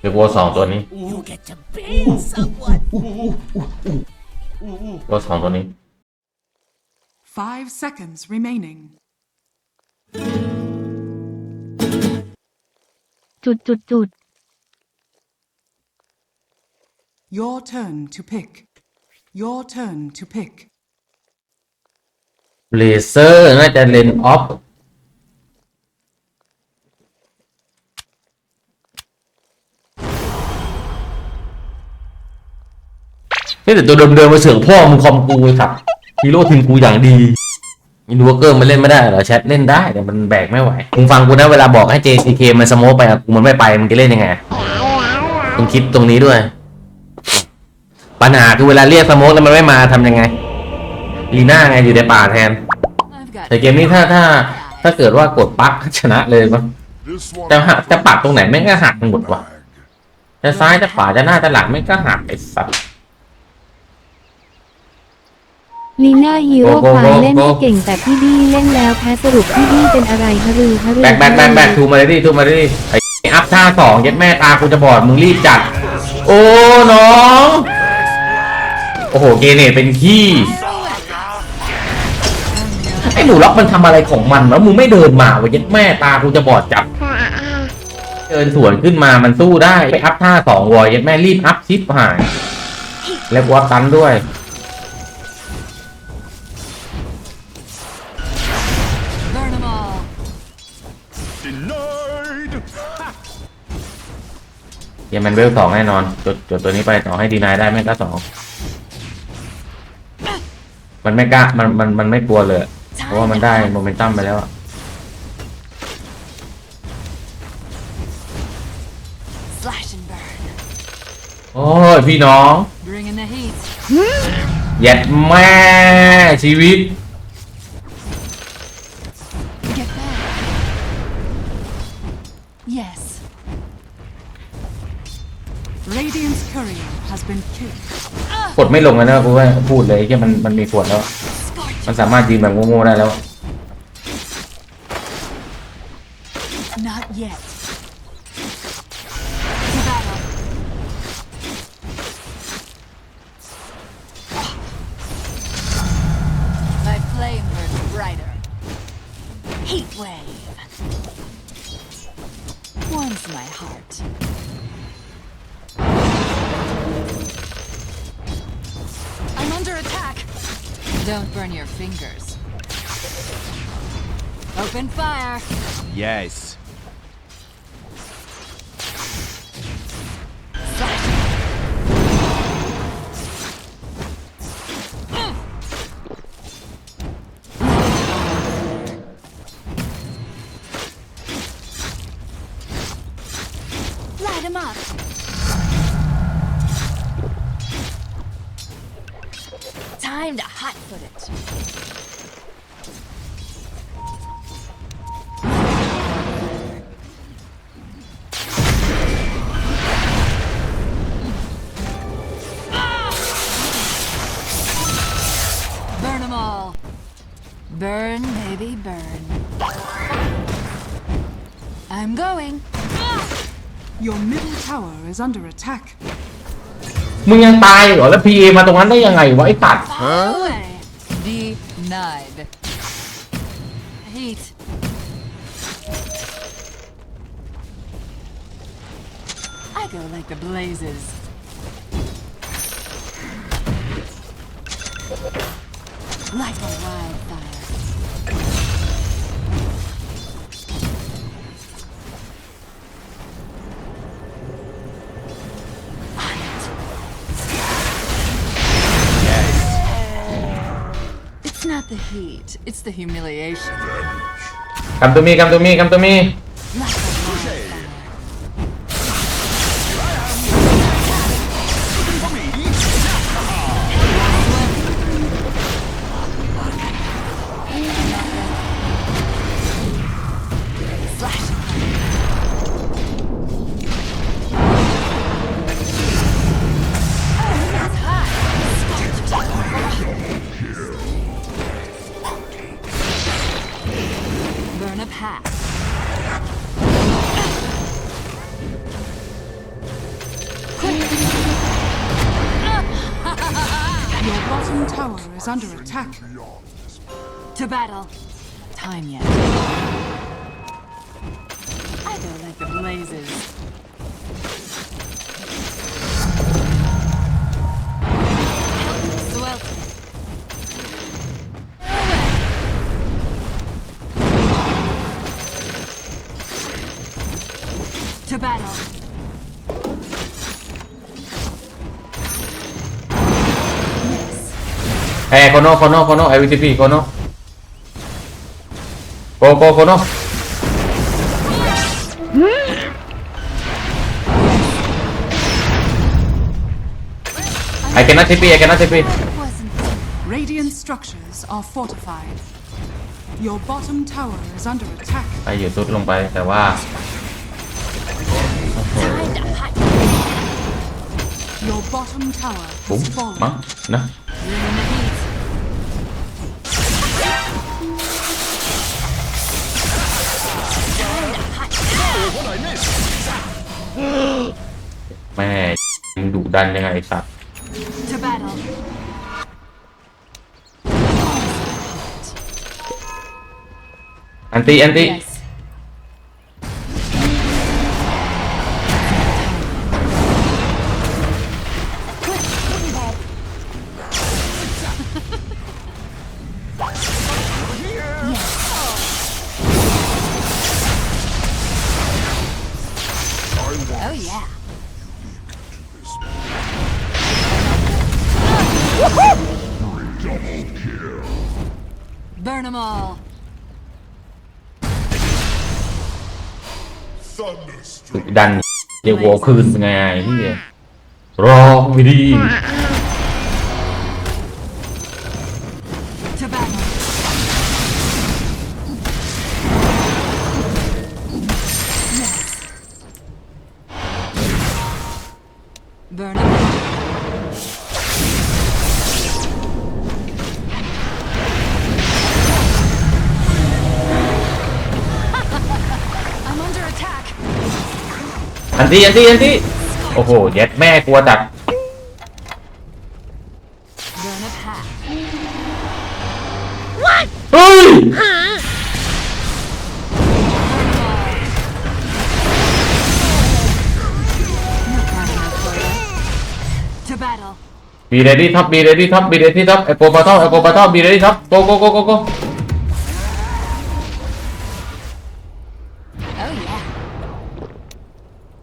เดี๋ยววัวสองตัวนี้ You get to ban someone. วัวสองตัวนี้ Five seconds remaining. จุดจุดจุด Your turn to pick. Your turn to pick. เลเซอร์น่าจะเลนออฟ นี่แต่ตัวเดิมๆมาเสือกพ่อมึงคอมกูไอ้สัตว์ฮีโร่ทีมกูอย่างดีอินวอร์เกอร์มันเล่นไม่ได้เหรอแชทเล่นได้แต่มันแบกไม่ไหวมึงฟังกูนะเวลาบอกให้ JCK มันสโมกไปอะกูมันไม่ไปมึงจะเล่นยังไงมึงคิดตรงนี้ด้วย ปัญหาคือเวลาเรียกสโมกแล้วมันไม่มาทำยังไงลีน่าไงอยู่ในป่าแทน แต่เกมนี้ถ้าถ้าถ้าเกิดว่ากดปักชนะเลยมั้ง This one จะหักจะปักตรงไหนแม่งก็หักหมดว่ะจะซ้ายจะขวาจะหน้าจะหลังแม่งก็หักไอ้สัตว์ ลีน่าฮีโร่โกโก้ควายเล่นโกโก้ไม่เก่งแต่พี่ดี้เล่นแล้วแพ้สรุปพี่ดี้เป็นอะไรฮะรือฮะรือแบกแบกแบกแบกทูมาเลยดิทูมาเลยดิไอ้อัพท่าสองเย็ดแม่ตากูจะบอดมึงรีบจัด โอ้น้อง โอ้โหเกเนตเป็นขี้ไอ้หนูล็อกมันทำอะไรของมันวะมึงไม่เดินมาวะเย็ดแม่ตากูจะบอดจัดเดินสวนขึ้นมามันสู้ได้ไปอัพท่าสองวอยเย็ดแม่รีบอัพชิปหายแล้ววัดตันด้วย เยังมันเวลสองแน่นอนจดจดตัวนี้ไปต่อให้ดีนายได้แม่งก็สองมันไม่กล้ามันมันมันไม่กลัวเลยอะเพราะว่ามันได้โมเมนตัมไปแล้วอะ Slash and burn. โอ้ยพี่น้อง Bring in the heat. เหย็ดแม่ชีวิต Get back. Yes. Radiant's courier has been killed. กดไม่ลงแล้วนะกูว่าพูดเลยแค่มันมันมีขวดแล้ว Scorch. มันสามารถยืนแบบโง่ๆได้แล้ว Not yet. To battle. Attack. Don't burn your fingers. Open fire. Yes. Burn, baby, burn. I'm going. Your middle tower is under attack. มึงยังตายเหรอแล้วพีเอมาตรงนั้นได้ยังไงวะไอ้ตัด Away. Denied. Heat. I go like the blazes. Like a wildfire. The heat, it's the humiliation. กำตัวมีกำตัว learn a path. Your bottom tower is under attack. To battle. Time yet. I don't like the blazes. ไอแกนัททีพีไอแกนัททีพี Wasn't Radiant structures are fortified. Your bottom tower is under attack. ไปอยู่ตุดลงไปแต่ว่า time to hide. Your bottom tower ปุ๊บ has มั้ง fallen. นะ แม่งดุดันยังไงไอ้สัตว์ To battle. อันตีอันตี Yes. All ดุดันเดี๋ยววอคืนเป็นไงพี่รอไม่ดี อันตีอันตีอันตีโอ้โหเย็ดแม่กลัวจัด Burn a path. เฮ้ย To battle. บีเรดี้ท็อปบีเรดี้ท็อปบีเรดี้ท็อปไอโกปาทอลไอโกปาทอลบีเรดี้ท็อปโกโกโกโกโก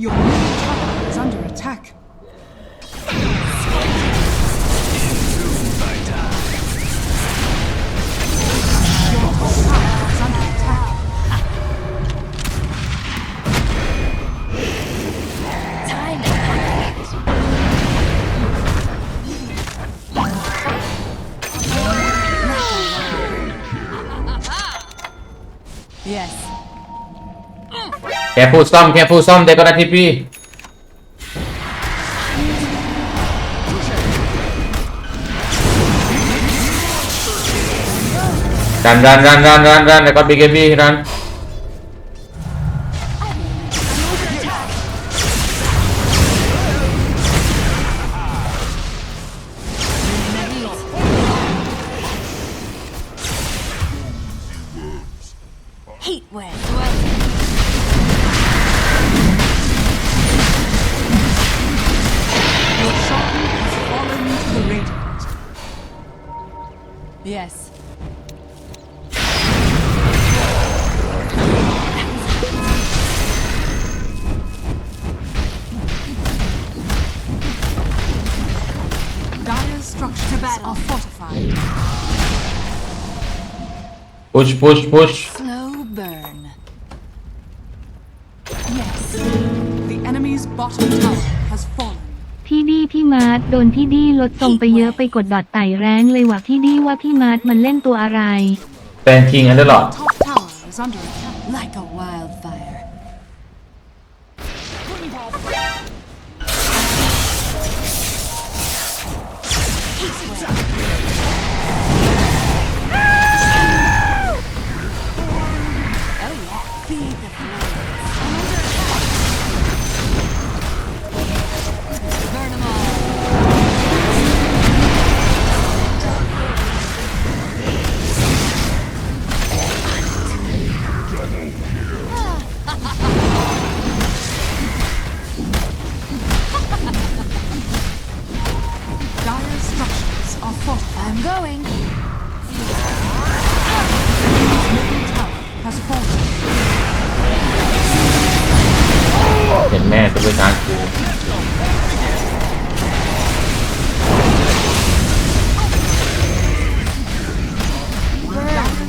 Your middle tower is under attack. แค่พูดซ่อมแค่พูดซ่อมเด็กก็ได้ทีพีรันรันรันรันรันรันแล้วก็บีเกบีรัน Heat wave. Dire's structures battle. are fortified. พุชพุชพุช Slow burn. Yes. The enemy's bottom tower has fallen. พี่ดีพี่มาร์ทโดนพี่ดีลดทรงไปเยอะไปกดดอทไต่แรงเลยว่ะพี่ดีว่าพี่มาร์ทมันเล่นตัวอะไรแฟนคิงอันเดอร์ลอด Top tower is under attack. Like a wildfire.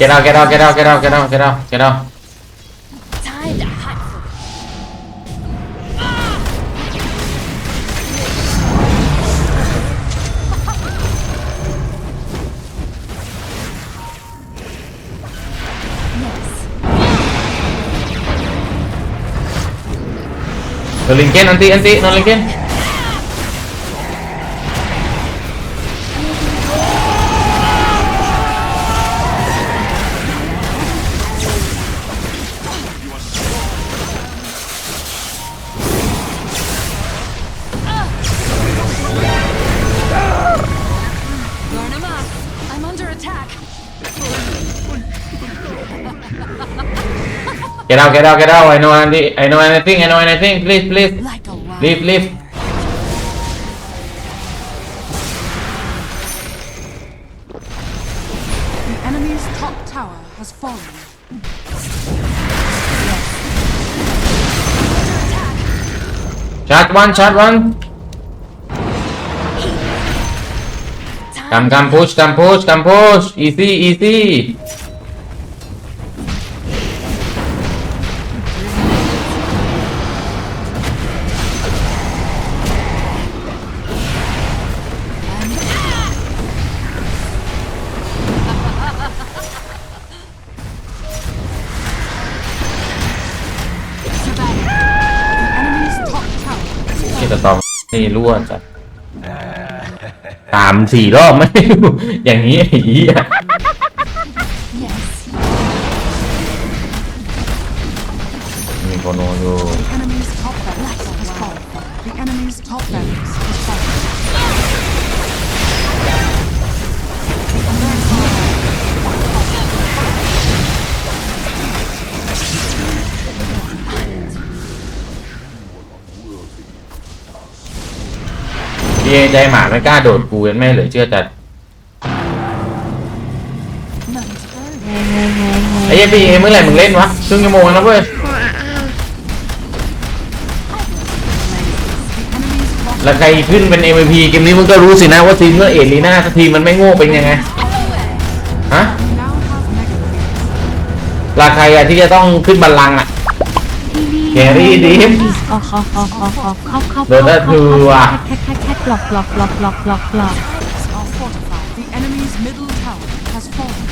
Get out get out get out get out get out get out get out. Nó lên hunt for no linken anti anti no lên Burn get out get out get out. I know Andy. I know anything I know anything. Please please. Like a wild leave leave. The enemy's top tower has fallen. shot one shot one. Come come push come push come push. Easy easy นี่รั่วจัดสามสี่รอบไม่รู้อย่างนี้ไอ้เหี้ย Yes. มีโคโนอยู่ The enemy's top barracks has fallen. The enemy's top barracks has fallen. พี่ใจหมาไม่กล้าโดดกูยันแม่เหลือเชื่อจัด None's burn. ไอ้เหี้ยพี่เมื่อไหร่มึงเล่นวะครึ่งชั่วโมงแล้วเว้ย The enemy's top แล้วใครขึ้นเป็น MVP เกมนี้มึงก็รู้สินะว่าทีมเมื่อเอลีน่าทีมมันไม่โง่เป็นยังไงฮะ We now have mega creeps. ราใครอะที่จะต้องขึ้นบัลลังก์อะที่ดีแกรี่ดิฟออกออกออกออกออกเข้าเข้าโดนได้คือว่ะ แคทแคทแคทหลอกหลอกหลอกหลอกหลอกหลอก Barracks are fortified. The enemy's middle tower has fallen.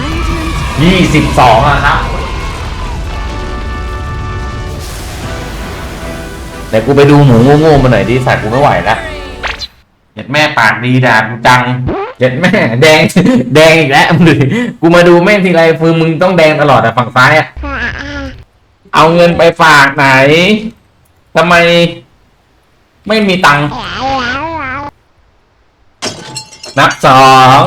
Radiant ยี่สิบสองอะครับ แต่กูไปดูหมูโง่ๆมาหน่อยดิสัตว์กูไม่ไหวแล้วเด็ดแม่ปากดีด่ากูจัง เด็ดแม่แดง แดงอีกแล้วมึงดูกูมาดูแม่งทีไรฟืนมึงต้องแดงตลอดอะฝั่งซ้ายอะเอาเงินไปฝากไหนทำไม ไม่มีตังค์นับสอง